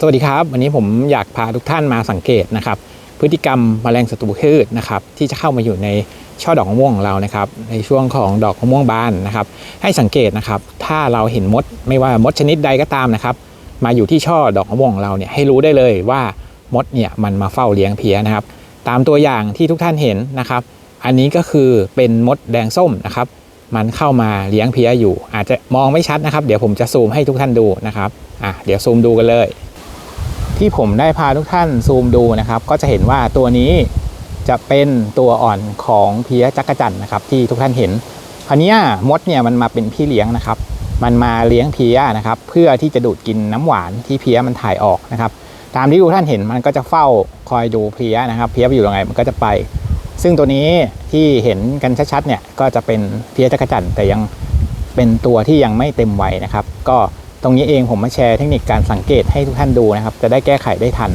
สวัสดีครับ วันนี้ผมอยากพาทุกท่านมาสังเกตนะครับ พฤติกรรมแมลงศัตรูพืชนะครับ ที่จะเข้ามาอยู่ในช่อดอกมะม่วงของเรานะครับ ในช่วงของดอกมะม่วงบานนะครับ ให้สังเกตนะครับ ถ้าเราเห็นมดไม่ว่ามดชนิดใดก็ตามนะครับ มาอยู่ที่ช่อดอกมะม่วงของเราเนี่ยให้รู้ได้เลยว่ามดเนี่ยมันมาเฝ้าเลี้ยงเพียนะครับ ตามตัวอย่างที่ทุกท่านเห็นนะครับ อันนี้ก็คือเป็นมดแดงส้มนะครับ มันเข้ามาเลี้ยงเพียอยู่ อาจจะมองไม่ชัดนะครับ เดี๋ยวผมจะซูมให้ทุกท่านดูนะครับอะเดี๋ยวซูมดูกันเลย ที่ผมได้พาทุกท่านซูมดูนะครับ ก็จะเห็นว่าตัวนี้จะเป็นตัวอ่อนของเพี้ยจักรจันนะครับ ที่ทุกท่านเห็นคราวนี้มดเนี่ยมันมาเป็นพี่เลี้ยงนะครับ มันมาเลี้ยงเพี้ยนะครับ เพื่อที่จะดูดกินน้ำหวานที่เพี้ยมันถ่ายออกนะครับ ตามที่ทุกท่านเห็นมันก็จะเฝ้าคอยดูเพี้ยนะครับ เพี้ยไปอยู่ตรงไหนมันก็จะไป ซึ่งตัวนี้ที่เห็นกันชัดๆเนี่ยก็จะเป็นเพี้ยจักรจันแต่ยังเป็นตัวที่ยังไม่เต็มวัยนะครับ ก็ ตรงนี้เองผมมาแชร์เทคนิคการสังเกตให้ทุกท่านดูนะครับ จะได้แก้ไขได้ทัน